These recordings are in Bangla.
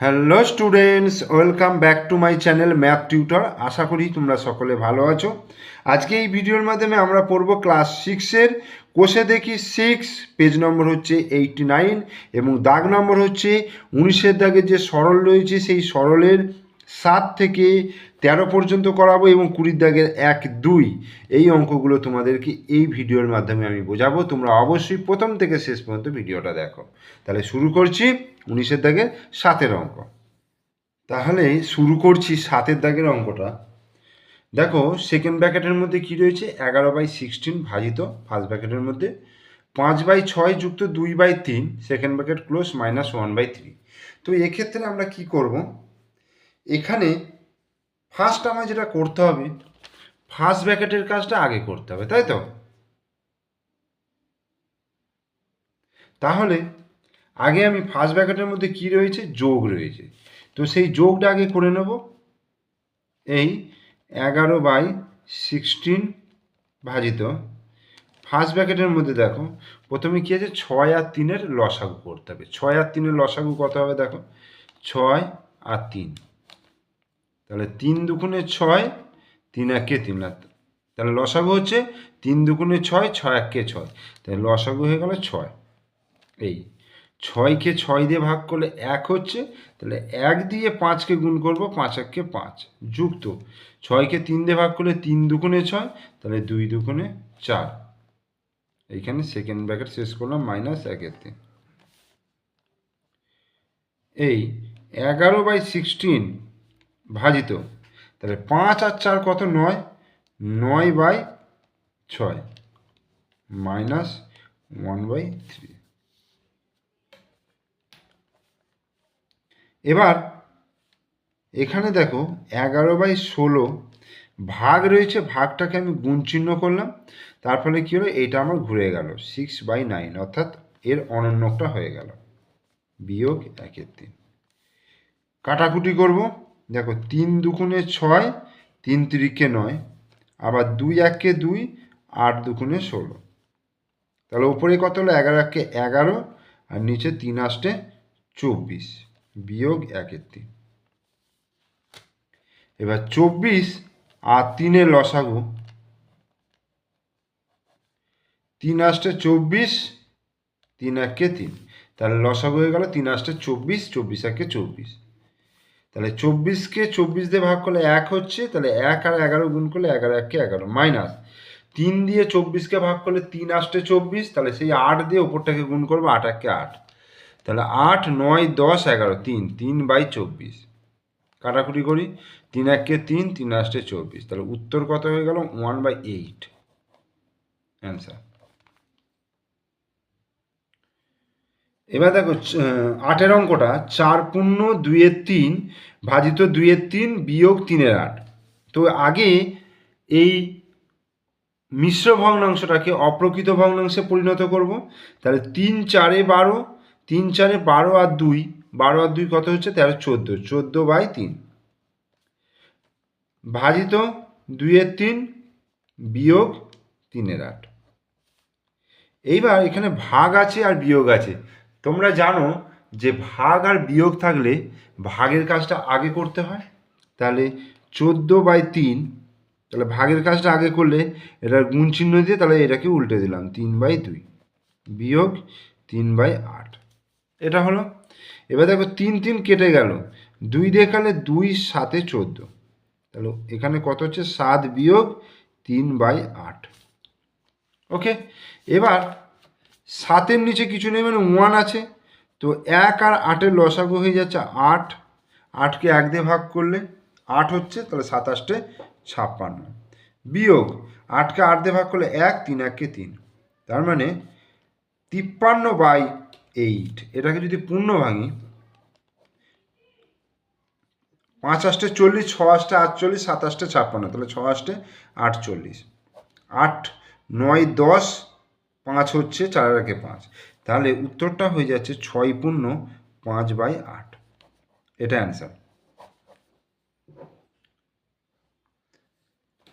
Hello students welcome back to my channel math tutor আশা করি তোমরা সকলে ভালো আছো। আজকে এই ভিডিওর মাধ্যমে আমরা পড়ব ক্লাস সিক্সের কোষে দেখি সিক্স পেজ নম্বর হচ্ছে এইটি নাইন এবং দাগ নম্বর হচ্ছে উনিশের দাগের যে সরল রয়েছে, সেই সরলের সাত থেকে তেরো পর্যন্ত করাবো এবং কুড়ির দাগের এক, দুই, এই অঙ্কগুলো তোমাদেরকে এই ভিডিওর মাধ্যমে আমি বোঝাবো। তোমরা অবশ্যই প্রথম থেকে শেষ পর্যন্ত ভিডিওটা দেখো। তাহলে শুরু করছি উনিশের দাগের সাতের অঙ্ক। তাহলে শুরু করছি সাতের দাগের অঙ্কটা। দেখো সেকেন্ড ব্র্যাকেটের মধ্যে কি রয়েছে? এগারো বাই সিক্সটিন ভাজিত ফার্স্ট ব্র্যাকেটের মধ্যে। পাঁচ বাই ছয় যুক্ত দুই বাই তিন second bracket close minus one by three তো এক্ষেত্রে আমরা কি করব? এখানে ফার্স্ট আমায় যেটা করতে হবে ফার্স্ট ব্র্যাকেটের কাজটা আগে করতে হবে, তাই তো? তাহলে আগে আমি ফার্স্ট ব্র্যাকেটের মধ্যে কি রয়েছে? যোগ রয়েছে। তো সেই যোগটা আগে করে নেব। এই এগারো বাই সিক্সটিন ভাজিত। ফার্স্ট ব্র্যাকেটের মধ্যে দেখো, প্রথমে কী আছে? ছয় আর তিনের লসাগু করতে হবে। ছয় আর তিনের লসাগু কত হবে দেখো? ছয় আর তিন। তাহলে তিন দুগুণে ছয়, তিন একে তিন তাহলে লসাগু হচ্ছে তিন দুগুণে ছয় ছয় একে ছয়। তাহলে লসাগু হয়ে গেল ছয়। এই ছয়কে ছয় দিয়ে ভাগ করলে এক হচ্ছে, তাহলে এক দিয়ে পাঁচকে গুণ করব, পাঁচ এককে পাঁচ। যুক্ত। ছয়কে তিন দিয়ে ভাগ করলে তিন দুগুণে ছয়, তাহলে দুই দুগুণে চার। এইখানে সেকেন্ড ব্র্যাকেট শেষ করলাম মাইনাস একের তিন। এই এগারো বাই সিক্সটিন ভাজিত। তাহলে পাঁচ আর চার কত? নয়। নয় বাই ছয়। Minus one by three. এবার এখানে দেখো এগারো বাই ষোলো ভাগ রয়েছে, ভাগটাকে আমি গুণ চিহ্ন করলাম। তার ফলে কী হলো? এইটা আমার ঘুরে গেল সিক্স বাই নাইন অর্থাৎ এর অনন্যকটা হয়ে গেল। বিয়োগ একের তিন। কাটাকুটি করব। দেখো তিন দুগুণে ছয়, তিন তিরিকে নয়, আবার দুই এককে দুই, আট দুগুণে ষোলো। তাহলে ওপরে কত হলো? এগারো এককে এগারো, আর নিচে তিন আসটে চব্বিশ, বিয়োগ একের তিন। এবার চব্বিশ আর তিনের লসাগু। তিন আষ্টে চব্বিশ, তিন একে তিন। তাহলে লসাগু হয়ে গেল, তিন আষ্টে চব্বিশ চব্বিশ একে চব্বিশ। তাহলে চব্বিশকে চব্বিশ দিয়ে ভাগ করলে এক হচ্ছে, তাহলে এক আর এগারো গুণ করলে এগারো একে এগারো মাইনাস তিন দিয়ে চব্বিশকে ভাগ করলে তিন আষ্টে চব্বিশ, তাহলে সেই আট দিয়ে ওপরটাকে গুণ করব আট একে আট। তাহলে আট, নয়, দশ, এগারো, তিন তিন বাই চব্বিশ। কাটাকুটি করি, তিন একে তিন তিন আষ্টে চব্বিশ। তাহলে উত্তর কত হয়ে গেল? ওয়ান বাই এইট অ্যান্সার এবার দেখো আটের অঙ্কটা, চার পূর্ণ, দুইয়ের তিন, ভাজিত দুইয়ের তিন, বিয়োগ তিনের আট। তো আগে এই মিশ্র ভগ্নাংশটাকে অপ্রকৃত ভগ্নাংশে পরিণত করব। তাহলে তিন চারে বারো, তিন চারে বারো আর দুই, বারো আর দুই কত হচ্ছে? তেরো, চোদ্দ চোদ্দ বাই তিন। ভাজিত দুইয়ের তিন, বিয়োগ তিনের আট। এইবার এখানে ভাগ আছে আর বিয়োগ আছে। তোমরা জানো যে ভাগ আর বিয়োগ থাকলে ভাগের কাজটা আগে করতে হয়? তাহলে চোদ্দ বাই তিন, তাহলে ভাগের কাজটা আগে করলে এটার গুণ চিহ্ন দিয়ে তাহলে এটাকে উল্টে দিলাম, তিন বাই দুই। বিয়োগ তিন বাই আট। এটা হলো। এবার দেখো তিন তিন কেটে গেল। দুই দেখালে দুই, সাতে চোদ্দ। তাহলে এখানে কত হচ্ছে? সাত বিয়োগ তিন বাই আট। ওকে? এবার সাতের নিচে কিছু নেই মানে ওয়ান আছে। তো এক আর আটের লসাগু হয়ে যাচ্ছে আট। আটকে এক দিয়ে ভাগ করলে আট হচ্ছে, তাহলে সাতাশটে ছাপ্পান্ন। বিয়োগ, আটকে আট দিয়ে ভাগ করলে এক, তিন, এককে তিন। তার মানে তিপ্পান্ন বাই এইট এটাকে যদি পূর্ণ ভাঙি পাঁচ আষ্টে চল্লিশ ছ আষ্টে আটচল্লিশ, সাতাশটে ছাপ্পান্ন, তাহলে ছ আষ্টে আটচল্লিশ। আট, নয়, দশ পাঁচ হচ্ছে চার একে পাঁচ। তাহলে উত্তরটা হয়ে যাচ্ছে ছয় পূর্ণ পাঁচ বাই আট। এটা অ্যান্সার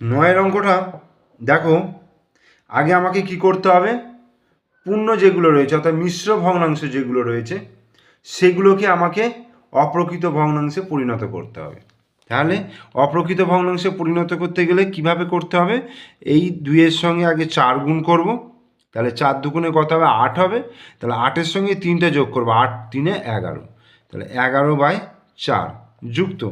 নয়ের অঙ্কটা, দেখো, আগে আমাকে কি করতে হবে? পূর্ণ যেগুলো রয়েছে, অর্থাৎ মিশ্র ভগ্নাংশ যেগুলো রয়েছে, সেগুলোকে আমাকে অপ্রকৃত ভগ্নাংশে পরিণত করতে হবে। তাহলে অপ্রকৃত ভগ্নাংশে পরিণত করতে গেলে কীভাবে করতে হবে? এই দুইয়ের সঙ্গে আগে চার গুণ করব। তাহলে চার দুগুণে কত হবে? আট হবে। তাহলে আটের সঙ্গে তিনটে যোগ করব। আট তিনে এগারো। তাহলে এগারো বাই চার। যুক্ত।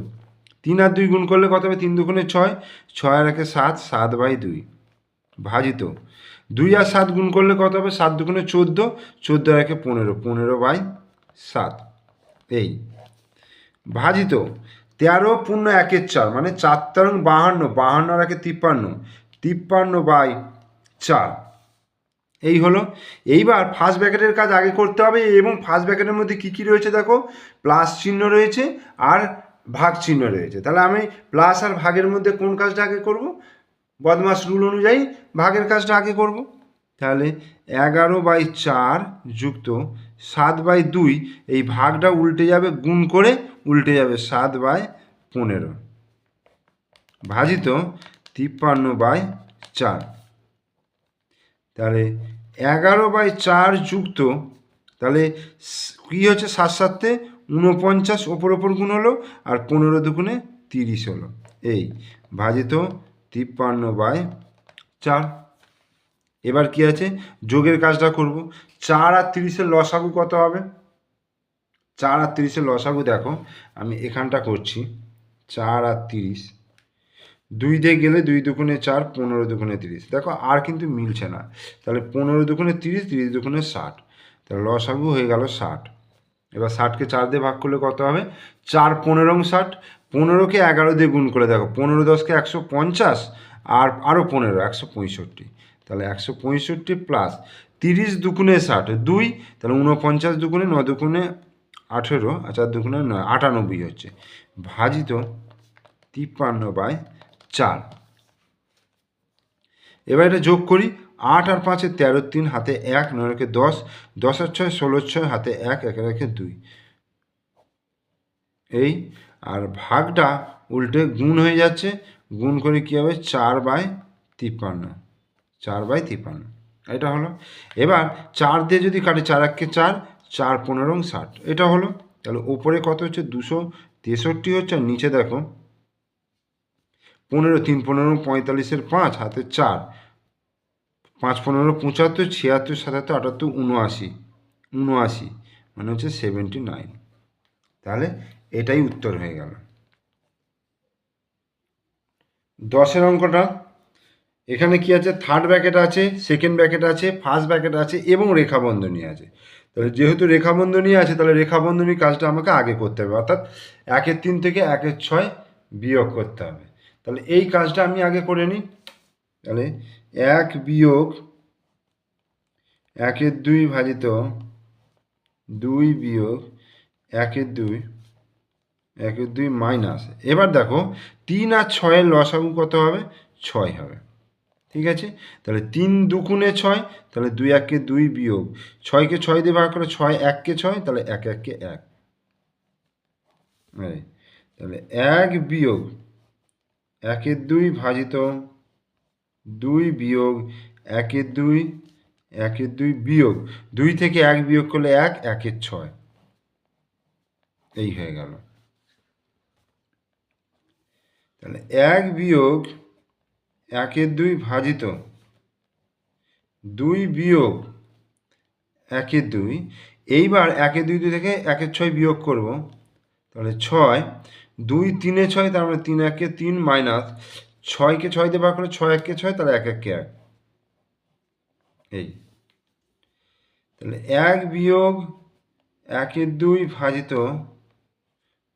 তিন আর দুই গুণ করলে কত হবে? তিন দুগুণে ছয়। ছয় আর একে সাত সাত বাই দুই। ভাজিত। দুই আর সাত গুণ করলে কত হবে? সাত দুগুণে চোদ্দ। চোদ্দ একে পনেরো। পনেরো বাই সাত। এই। ভাজিত। তেরো পূর্ণ একের চার মানে চার তেরো বাহান্ন। বাহান্ন আর একে তিপ্পান্ন। তিপ্পান্ন বাই চার। এই হলো। এইবার ফার্স্ট ব্র্যাকেটের কাজ আগে করতে হবে এবং ফার্স্ট ব্র্যাকেটের মধ্যে কী কী রয়েছে দেখো? প্লাস চিহ্ন রয়েছে আর ভাগ চিহ্ন রয়েছে। তাহলে আমি প্লাস আর ভাগের মধ্যে কোন কাজটা আগে করব? বদমাস রুল অনুযায়ী ভাগের কাজটা আগে করব। তাহলে এগারো বাই চার যুক্ত সাত বাই দুই, এই ভাগটা উল্টে যাবে গুণ করে উল্টে যাবে সাত বাই পনেরো। ভাজিত তিপ্পান্ন বাই চার। তাহলে এগারো বাই চার যুক্ত, তাহলে কী হচ্ছে সাত সাতে? উনপঞ্চাশ ওপর ওপর গুণ হলো, আর পনেরো দুগুণে তিরিশ হলো। এই, ভাজিত তিপ্পান্ন বাই চার। এবার কি আছে? যোগের কাজটা করব। চার আর তিরিশের লসাগু কত হবে? চার আর তিরিশের লসাগু দেখো, আমি এখানটা করছি। চার আর তিরিশ দুই দিয়ে গেলে দুই দুগুণে চার, পনেরো দুগুণে তিরিশ। দেখো, আর কিন্তু মিলছে না। তাহলে পনেরো দুগুণে তিরিশ তিরিশ দুগুণে ষাট। তাহলে লসাগু হয়ে গেল ষাট। এবার ষাটকে চার দিয়ে ভাগ করলে কত হবে? চার, পনেরো ষাট। পনেরোকে এগারো দিয়ে গুণ করে দেখো, পনেরো দশকে একশো পঞ্চাশ আর আরও পনেরো, একশো পঁয়ষট্টি। তাহলে একশো পঁয়ষট্টি প্লাস তিরিশ দুগুণে ষাট, দুই। তাহলে উনপঞ্চাশ দুগুণে ন দুগুণে আঠেরো আর চার দুগুণে নয়, আটানব্বই হচ্ছে। ভাজিত তিপ্পান্ন বাই চার। এবার এটা যোগ করি, আট আর পাঁচে তেরো, তিন হাতে এক, নয় রেখে দশ দশ আর ছয়, ষোলো, ছয় হাতে এক, একে রেখে দুই। এই, আর ভাগটা উল্টে গুণ হয়ে যাচ্ছে, গুণ করে কী হবে? চার বাই তিপ্পান্ন। চার বাই তিপ্পান্ন। এটা হলো। এবার চার দিয়ে যদি কাটে চার এককে চার চার পনেরো ষাট। এটা হলো। তাহলে ওপরে কত হচ্ছে? দুশো তেষট্টি হচ্ছে। আর নিচে দেখো পনেরো, তিন পনেরো, পঁয়তাল্লিশের পাঁচ, হাতে চার। পাঁচ পনেরো, পঁচাত্তর, ছিয়াত্তর, সাতাত্তর, আটাত্তর উনআশি উনআশি মানে হচ্ছে সেভেন্টি নাইন তাহলে এটাই উত্তর হয়ে গেল। দশের অঙ্কটা, এখানে কি আছে? থার্ড ব্যাকেট আছে সেকেন্ড ব্যাকেট আছে ফার্স্ট ব্যাকেট আছে, এবং রেখাবন্ধনী আছে। তাহলে যেহেতু রেখাবন্ধনী আছে, তাহলে রেখাবন্ধনী কাজটা আমাকে আগে করতে হবে। অর্থাৎ একের তিন থেকে একের ছয় বিয়োগ করতে হবে। তাহলে এই কাজটা আমি আগে করে নিই। তাহলে এক বিয়োগ একের দুই ভাজিত দুই বিয়োগ একের দুই একের দুই মাইনাস। এবার দেখো, তিন আর ছয়ের লসাগু কত হবে? ছয় হবে। ঠিক আছে? তাহলে তিন দুগুণে ছয়, তাহলে দুই এককে দুই বিয়োগ। ছয়কে ছয় দিয়ে ভাগ করে, ছয় এককে ছয়, তাহলে এক এককে এক। তাহলে এক বিয়োগ একের দুই ভাজিত, দুই বিয়োগ, একের দুই একের দুই বিয়োগ। দুই থেকে এক বিয়োগ করলে এক, একের ছয়। এই হয়ে গেল। তাহলে এক বিয়োগ, একের দুই ভাজিত, দুই বিয়োগ, একের দুই। এইবার একের দুই দুই থেকে একের ছয় বিয়োগ করব। তাহলে ছয় দুই তিনে ছয়, তার মানে তিন একে তিন মাইনাস ছয়কে ছয় দিয়ে ভাগ করে ছয় একে ছয়, তাহলে এক একে এক। এই। তাহলে এক বিয়োগ একের দুই ভাজিত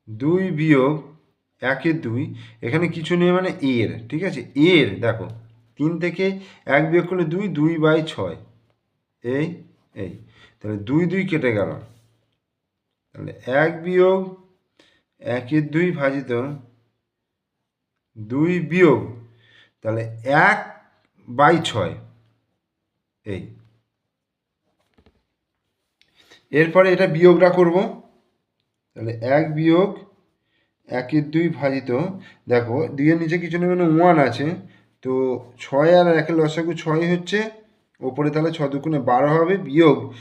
দুই বিয়োগ একের দুই, এখানে কিছু নেই মানে এর, ঠিক আছে? এর, দেখো, তিন থেকে এক বিয়োগ করলে দুই দুই বাই ছয়। এই এই। তাহলে দুই দুই কেটে গেল। তাহলে এক বিয়োগ একের দুই ভাজিত দুই বিয়োগ, তাহলে এক বাই ছয়। এই। এরপরে এটা বিয়োগটা করব। তাহলে এক বিয়োগ একের দুই ভাজিত, দেখো, দুইয়ের নিচে কিছু নেই মানে ওয়ান আছে, তো ছয় আর একের লসাগু ছয় হচ্ছে, ওপরে তাহলে ছ দুগুণে বারো হবে, বিয়োগ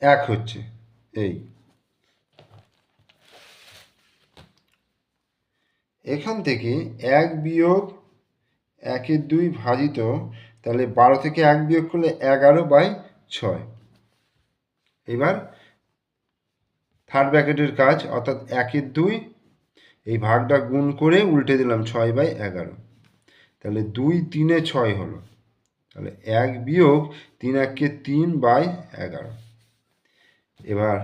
এক হচ্ছে। এই। এখান থেকে এক বিয়োগ একের দুই ভাজিত, তাহলে বারো থেকে এক বিয়োগ করলে এগারো বাই ছয়। এবার থার্ড ব্র্যাকেটের কাজ, অর্থাৎ একের দুই, এই ভাগটা গুণ করে উল্টে দিলাম ছয় বাই এগারো। তাহলে দুই তিনে ছয় হলো। তাহলে এক বিয়োগ তিন এককে তিন বাই এগারো। এবার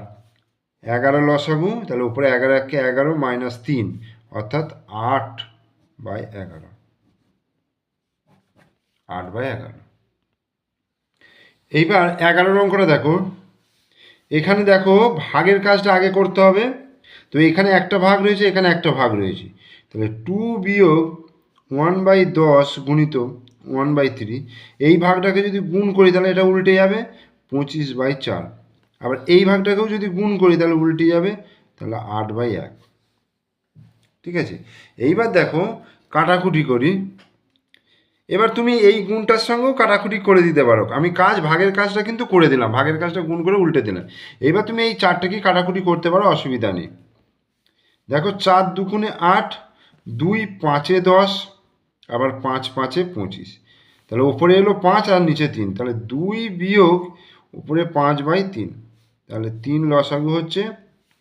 এগারো লসাগু, তাহলে উপরে এগারো এককে এগারো মাইনাস তিন। অর্থাৎ আট বাই এগারো। আট বাই এগারো। এইবার এগারো অঙ্কটা দেখো। এখানে দেখো ভাগের কাজটা আগে করতে হবে। তো এখানে একটা ভাগ রয়েছে, এখানে একটা ভাগ রয়েছে। তাহলে টু বিয়োগ ওয়ান বাই দশ গুণিত ওয়ান বাই থ্রি, এই ভাগটাকে যদি গুণ করি তাহলে এটা উল্টে যাবে পঁচিশ বাই চার। আবার এই ভাগটাকেও যদি গুণ করি তাহলে উল্টে যাবে, তাহলে আট বাই এক। ঠিক আছে? এইবার দেখো, কাটাকুটি করি। এবার তুমি এই গুণটার সঙ্গেও কাটাকুটি করে দিতে পারো। আমি কাজ, ভাগের কাজটা কিন্তু করে দিলাম। ভাগের কাজটা গুণ করে উল্টে দিলাম। এবার তুমি এই চারটাকে কাটাকুটি করতে পারো? অসুবিধা নেই। দেখো, চার দুগুণে আট, দুই পাঁচে দশ, আবার পাঁচ পাঁচে পঁচিশ। তাহলে ওপরে এলো পাঁচ আর নিচে তিন। তাহলে দুই বিয়োগ উপরে পাঁচ বাই তিন। তাহলে তিন লসাগু হচ্ছে,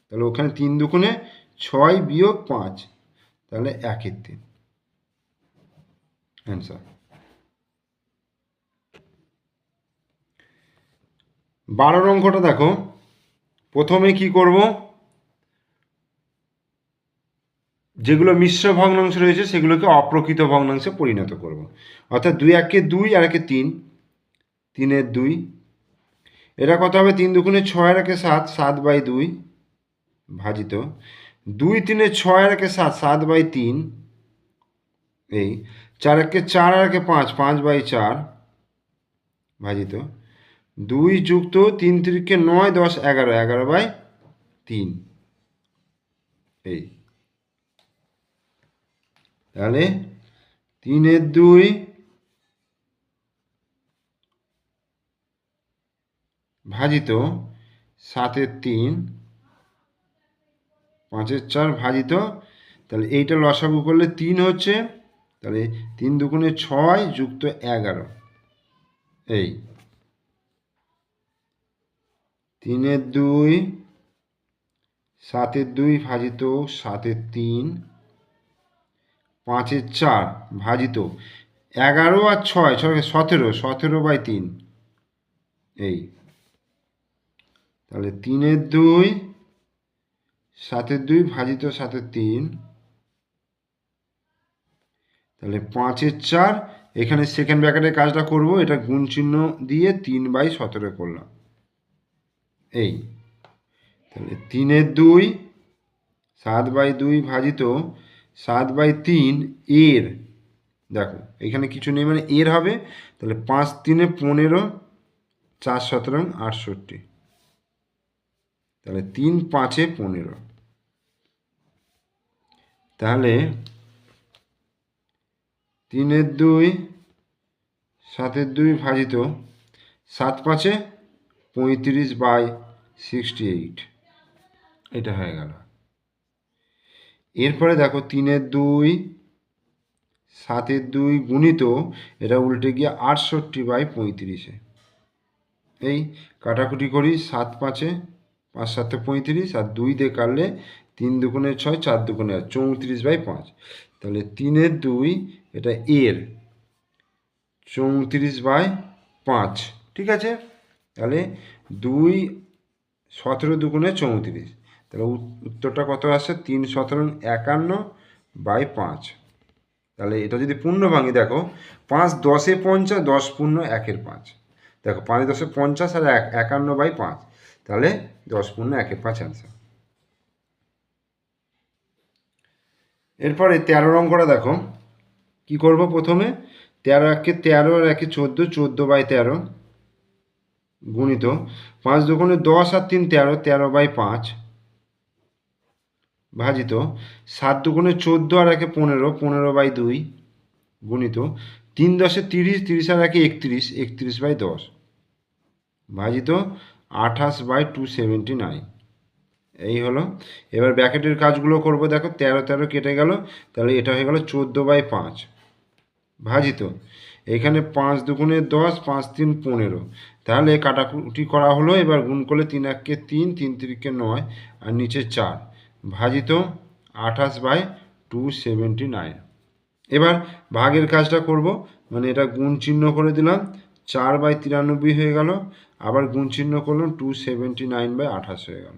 তাহলে ওখানে তিন দুগুণে ছয় বিয়োগ পাঁচ, তাহলে একের তিন। অ্যান্সার বারো অঙ্কটা দেখো। প্রথমে কি করব? যেগুলো মিশ্র ভগ্নাংশ রয়েছে, সেগুলোকে অপ্রকৃত ভগ্নাংশে পরিণত করব। অর্থাৎ দুই একে দুই, আর একে তিন। তিনের দুই। এটা কত হবে? তিন দুগুণে ছয় একে সাত সাত বাই দুই ভাজিত। দুই তিনে ছয় আর একে সাত সাত বাই তিন, এই চার একে চার আর একে পাঁচ পাঁচ বাই চার, ভাজিত। দুই যুক্ত তিন তিরিকে নয়, দশ, এগারো এগারো বাই তিন, এই। তাহলে তিনের দুই, ভাজিত সাতের তিন পাঁচের চার ভাজিত, তাহলে এইটা লসাগু করলে তিন হচ্ছে, তাহলে তিন দুগুণে ছয় যুক্ত এগারো। এই। তিনের দুই, সাতের দুই ভাজিত, সাতের তিন। পাঁচের চার ভাজিত, এগারো আর ছয় ছয় সতেরো সতেরো বাই তিন। এই। তাহলে তিনের দুই সাতের দুই ভাজিত সাতের তিন। তাহলে পাঁচের চার, এখানে সেকেন্ড ব্র্যাকেটের কাজটা করব, এটা গুণ চিহ্ন দিয়ে তিন বাই সতেরো করলাম। এই, তাহলে তিনের দুই, সাত বাই দুই ভাজিত সাত বাই তিন এর, দেখো, এখানে কিছু নেই মানে এর হবে, তাহলে পাঁচ তিনে পনেরো, চার সতেরো, আটষট্টি। তাহলে তিন পাঁচে পনেরো। তাহলে তিনের দুই, সাতের দুই ভাজিত সাত পাঁচে পঁয়ত্রিশ বাই সিক্সটি এইট। এটা হয়ে গেল। এরপরে দেখো তিনের দুই, সাতের দুই গুণিত এটা উল্টে গিয়ে আটষট্টি বাই পঁয়ত্রিশে। এই কাটাকুটি করি, সাত পাঁচে পাঁচ সাতে পঁয়ত্রিশ আর দুই দিয়ে কাটলে তিন দুগুণে ছয়, চার দুগুণে আট, চৌত্রিশ বাই পাঁচ। তাহলে তিনের দুই, এটা এর। চৌত্রিশ বাই পাঁচ, ঠিক আছে? তাহলে দুই সতেরো দুগুণে চৌত্রিশ। তাহলে উত্তরটা কত আসে? তিন সতেরো একান্ন বাই পাঁচ। তাহলে এটা যদি পূর্ণ ভাঙি, দেখো, পাঁচ দশে পঞ্চাশ, দশ পূর্ণ একের পাঁচ। দেখো, পাঁচ দশে পঞ্চাশ আর এক, একান্ন বাই পাঁচ। তাহলে দশ পূর্ণ একের পাঁচ অ্যান্সার এরপরে তেরো রং করা দেখো। কি করব প্রথমে? তেরো একে তেরো আর একে চোদ্দ চোদ্দ বাই তেরো গুণিত পাঁচ দুগুণে দশ আর তিন তেরো তেরো বাই পাঁচ ভাজিত সাত দুগুণে চোদ্দ আর একে পনেরো পনেরো বাই দুই গুণিত তিন দশে তিরিশ তিরিশ আর একে একত্রিশ একত্রিশ বাই দশ ভাজিত আঠাশ বাই টু সেভেন্টি নাইন এই হলো। এবার ব্যাকেটের কাজগুলো করব, দেখো তেরো তেরো কেটে গেল, তাহলে এটা হয়ে গেল চোদ্দ বাই পাঁচ। ভাজিত। এখানে পাঁচ দুগুণে দশ, পাঁচ তিন পনেরো। তাহলে কাটাকুটি করা হলো, এবার গুণ করলে তিন এককে তিন তিন তিরিকে নয়, আর নিচে চার। ভাজিত আঠাশ বাই টু সেভেন্টি নাইন এবার ভাগের কাজটা করব মানে এটা গুণ চিহ্ন করে দিলাম, চার বাই তিরানব্বই হয়ে গেল, আবার গুণ চিহ্ন করলাম টু সেভেন্টি নাইন বাই আঠাশ হয়ে গেল।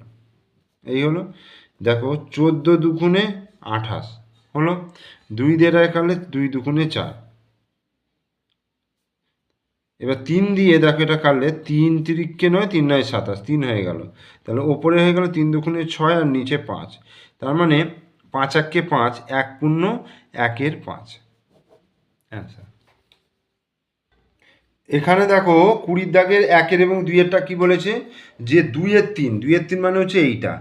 এই হলো, দেখো চোদ্দ দুগুণে আঠাশ, হলো দুই দিয়ে কাটলে দুই দুগুণে চার। এবার তিন দিয়ে দেখো এটা কাটলে তিন তিরিককে নয়, তিন নয় সাতাশ, তিন হয়ে গেল। তাহলে ওপরে হয়ে গেল তিন দুগুণে ছয় আর নিচে পাঁচ। তার মানে পাঁচ এককে পাঁচ, এক পূর্ণ, একের পাঁচ। অ্যান্সার এখানে দেখো কুড়ির দাগের একের এবং দুইয়েরটা কি বলেছে? যে দুইয়ের তিন দুইয়ের তিন মানে হচ্ছে এইটা।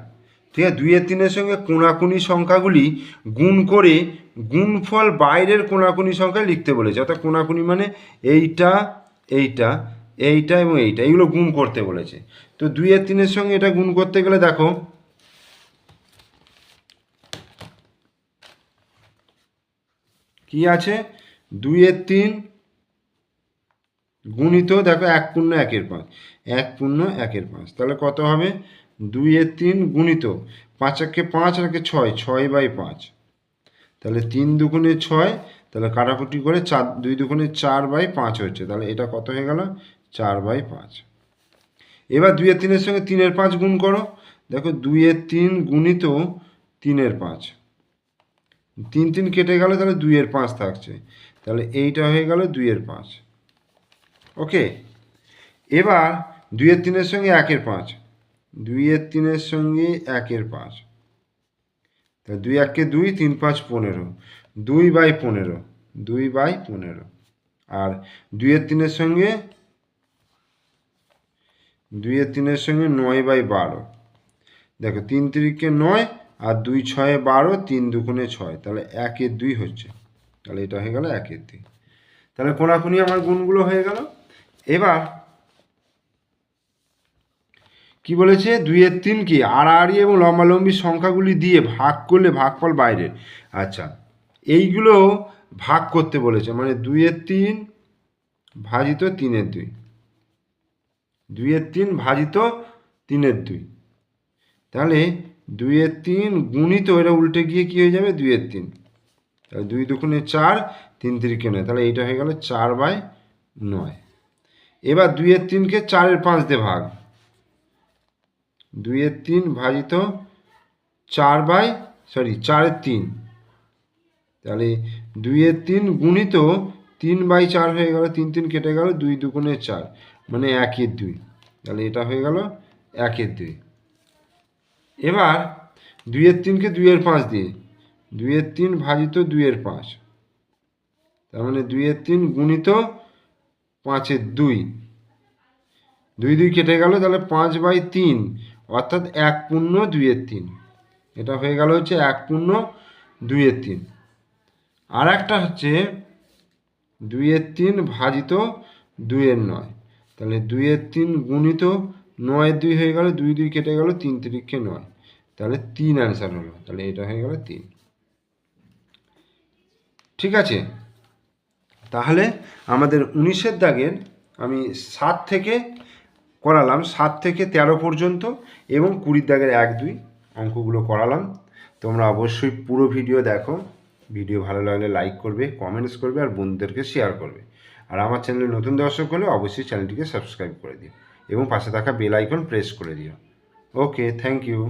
ঠিক আছে দুইয়ের তিনের সঙ্গে কোনাকুনি সংখ্যাগুলি গুণ করে গুণফল বাইরের কোনাকুনি সংখ্যায় লিখতে বলেছে। অর্থাৎ কোনাকুনি মানে এইটা এইটা এইটা এবং এইটা, এইগুলো গুণ করতে বলেছে। তো দুইয়ের তিনের সঙ্গে এটা গুণ করতে গেলে দেখো, কি আছে? দুইয়ের তিন গুণিত, দেখো এক পূর্ণ একের পাঁচ, এক পূর্ণ একের পাঁচ, তাহলে কত হবে? দুইয়ের তিন গুণিত পাঁচ একে পাঁচ আর একে ছয় ছয় বাই পাঁচ। তাহলে তিন দুগুণে ছয়, তাহলে কাটাকুটি করে চার, দুই দুগুণে চার বাই পাঁচ হচ্ছে তাহলে এটা কত হয়ে গেল? চার বাই পাঁচ। এবার দুইয়ের তিনের সঙ্গে তিনের পাঁচ গুণ করো। দেখো দুইয়ের তিন গুণিত তিনের পাঁচ। তিন তিন কেটে গেল, তাহলে দুইয়ের পাঁচ থাকছে। তাহলে এইটা হয়ে গেল দুইয়ের পাঁচ। ওকে? এবার দুইয়ের তিনের সঙ্গে একের পাঁচ। দুইয়ের তিনের সঙ্গে একের পাঁচ। তা দুই একে দুই, তিন পাঁচ পনেরো। দুই বাই পনেরো। দুই বাই পনেরো। আর দুইয়ের তিনের সঙ্গে, দুইয়ের তিনের সঙ্গে নয় বাই বারো। দেখো, তিন তিরিকে নয় আর দুই ছয়ে বারো, তিন দুগুণে ছয়। তাহলে একের দুই হচ্ছে। তাহলে এটা হয়ে গেল একের দুই তাহলে কোনাকুনি আমার গুণগুলো হয়ে গেল। এবার কি বলেছে? দুইয়ের তিন কি? আড়াআড়ি এবং লম্বালম্বি সংখ্যাগুলি দিয়ে ভাগ করলে ভাগফল বাইরের আচ্ছা এইগুলো ভাগ করতে বলেছে। মানে দুইয়ের তিন ভাজিত তিনের দুই। দুইয়ের তিন ভাজিত তিনের দুই। তাহলে দুইয়ের তিন গুণিত, এটা উল্টে গিয়ে কী হয়ে যাবে? দুইয়ের তিন। তাহলে দুই দুগুণে চার, তিন তিরিকে নয়। তাহলে এইটা হয়ে গেল চার বাই নয়। এবার দুইয়ের তিনকে চারের পাঁচ দিয়ে ভাগ। দুইয়ের তিন ভাজিত চার বাই সরি চারের তিন। তাহলে দুইয়ের তিন গুণিত তিন বাই চার হয়ে গেল, তিন তিন কেটে গেল, দুই দুগুণে চার মানে একের দুই। তাহলে এটা হয়ে গেল একের দুই। এবার দুইয়ের তিনকে দুইয়ের পাঁচ দিয়ে, দুইয়ের তিন ভাজিত দুইয়ের পাঁচ। তার মানে দুইয়ের তিন গুণিত পাঁচের দুই। দুই দুই কেটে গেল, তাহলে পাঁচ বাই তিন অর্থাৎ এক পূর্ণ দুইয়ের তিন। এটা হয়ে গেল হচ্ছে এক পূর্ণ দুইয়ের তিন। আর একটা হচ্ছে দুইয়ের তিন ভাজিত দুইয়ের নয়। তাহলে দুইয়ের তিন গুণিত নয়ের দুই হয়ে গেল, দুই দুই কেটে গেল, তিন তিরিখে নয়। তাহলে তিন অ্যান্সার হলো। তাহলে এটা হয়ে গেল তিন। ঠিক আছে? তাহলে আমাদের উনিশের দাগের আমি সাত থেকে করালাম সাত থেকে তেরো পর্যন্ত এবং কুড়ির দাগের এক, দুই অঙ্কগুলো করালাম। তোমরা অবশ্যই পুরো ভিডিও দেখো। ভিডিও ভালো লাগলে লাইক করবে কমেন্টস করবে আর বন্ধুদেরকে শেয়ার করবে। আর আমার চ্যানেলে নতুন দর্শক হলে অবশ্যই চ্যানেলটিকে সাবস্ক্রাইব করে দিও এবং পাশে থাকা বেল আইকন প্রেস করে দিও। Okay thank you